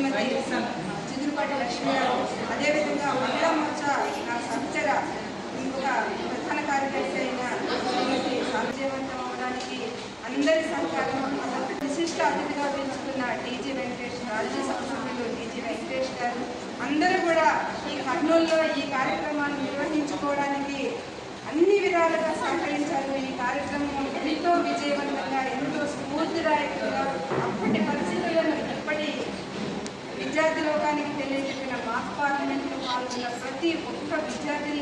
శ్రీమతి చిగురుపాటి లక్ష్మి గారు. అదేవిధంగా మహిళా మోర్చా సంస్థగా ఒక ప్రధాన కార్యదర్శి అయిన శ్రీమతి సామజీవంతం అవడానికి అందరి సహకారం విశిష్ట అతిథిగా పిలుచుకున్న డీజీ వెంకటేష్ రాజీ సంస్థలు డీజీ వెంకటేష్ గారు. అందరూ కూడా ఈ కర్నూలులో ఈ కార్యక్రమాన్ని విద్యార్థి లోకానికి తెలియజెప్పిన పార్లమెంట్ పార్లమెంట్లో పాల్గొన్న ప్రతి ఒక్క విద్యార్థిని